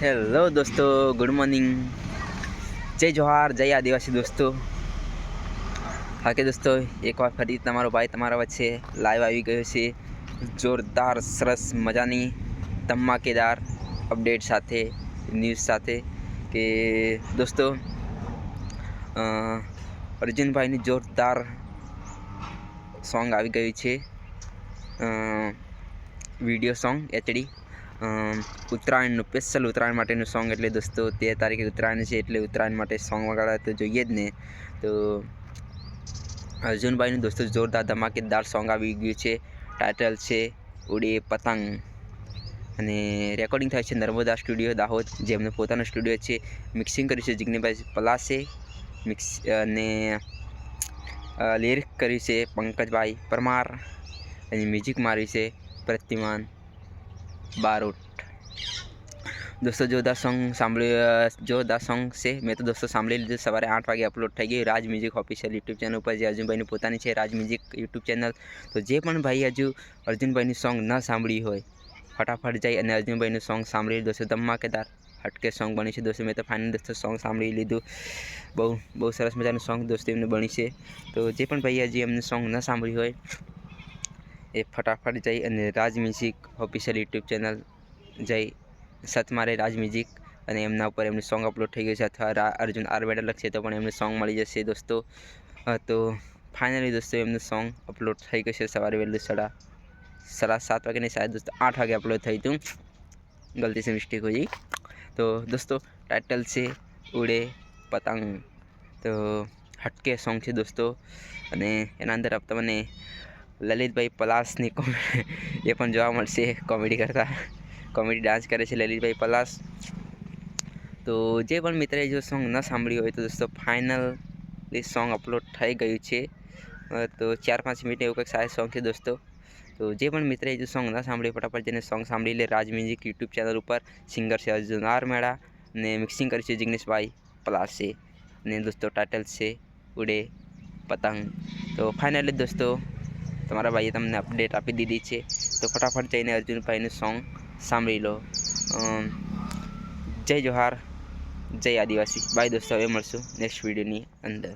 Hello દોસ્તો good morning જય જોહાર જય આદિવાસી દોસ્તો હા કે દોસ્તો એકવાર ફરી તમારો ભાઈ તમારા વચ્ચે લાઈવ આવી ગયો છે જોરદાર સરસ મજાની ધમાકેદાર અપડેટ સાથે ન્યૂઝ સાથે કે દોસ્તો અર્જુનભાઈની જોરદાર સોંગ આવી ગયું છે વીડિયો સોંગ એચડી ઉત્તરાયણનું સ્પેશિયલ ઉત્તરાયણ માટેનું સોંગ એટલે દોસ્તો તેર તારીખે ઉત્તરાયણ છે એટલે ઉત્તરાયણ માટે સોંગ વગાડવા તો જોઈએ જ ને. તો અર્જુનભાઈનું દોસ્તો જોરદાર ધમાકેદાર સોંગ આવી ગયું છે. ટાઇટલ છે ઉડે પતંગ. અને રેકોર્ડિંગ થાય છે નર્મદા સ્ટુડિયો દાહોદ જેમનો પોતાનો સ્ટુડિયો છે. મિક્સિંગ કર્યું છે જિગ્નેભાઈ પલાસે મિક્સ અને લિરિક કર્યું છે પંકજભાઈ પરમાર. અને મ્યુઝિક માર્યું છે પ્રતિમાન. બારોટ. દોસ્તો જોરદાર સોંગ સાંભળ્યું જોરદાર સોંગ છે, મેં તો દોસ્તો સાંભળી લીધું, સવારે આઠ વાગે અપલોડ થઈ ગયું, Raj music official YouTube channel ઉપર, જે અર્જુનભાઈની પોતાની છે, રાજ મ્યુઝિક યુટ્યુબ ચેનલ તો જે પણ ભાઈ હજુ અર્જુનભાઈની સોંગ ન સાંભળી હોય, ફટાફટ જાય અને અર્જુનભાઈનું સોંગ સાંભળી દોસ્તો ધમાકેદાર હટકે સોંગ બની છે. દોસ્તો, મેં તો ફાઇનલ દોસ્તો સોંગ સાંભળી લીધું. બહુ બહુ સરસ મજાનું સોંગ દોસ્તો એમને બની છે. તો જે પણ ભાઈ હજી એમનું સોંગ ન સાંભળ્યું હોય એ ફટાફટ જઈ અને Raj music official YouTube channel જઈ સત મારે રાજ મ્યુઝિક અને એમના ઉપર એમનું સોંગ અપલોડ થઈ ગયું છે. અથવા રા અર્જુન આરબેડા લખશે તો પણ એમનું સોંગ મળી જશે દોસ્તો. તો ફાઇનલી દોસ્તો એમનું સોંગ અપલોડ થઈ ગયું છે સવારે વહેલું સાડા સાડા સાત વાગે નહીં શાયદ દોસ્તો આઠ વાગે અપલોડ થયું હતું ગલતી સે મિસ્ટેક હોય તો દોસ્તો ટાઇટલ છે ઉડે પતંગ. તો હટકે સોંગ છે દોસ્તો. અને એના અંદર તમને લલિતભાઈ પલાસની કોમેડી એ પણ જોવા મળશે. કોમેડી કરતા. કોમેડી ડાન્સ કરે છે લલિતભાઈ પલાસ તો જે પણ મિત્રએ જો સોંગ ન સાંભળ્યું હોય તો દોસ્તો ફાઇનલી સોંગ અપલોડ થઈ ગયું છે. તો ચાર પાંચ મિનિટ એવું કંઈક સારા સોંગ છે દોસ્તો. તો જે પણ મિત્રએ જો સોંગ ન સાંભળ્યું, ફટાફટ જઈને સોંગ સાંભળી લે રાજ મ્યુઝિક યુટ્યુબ ચેનલ ઉપર. સિંગર છે અર્જુન મેળા ને મિક્સિંગ કર્યું છે જિગ્નેશભાઈ પલાસે ને દોસ્તો ટાઇટલ છે, ઉડે, પતંગ. તો ફાઇનલી દોસ્તો તમારા ભાઈએ તમને અપડેટ આપી દીધી છે. તો ફટાફટ જઈને અર્જુનભાઈનું સોંગ સાંભળી લો. જય જોહાર, જય આદિવાસી. બાય દોસ્તો, હવે મળશું નેક્સ્ટ વિડીયોની અંદર.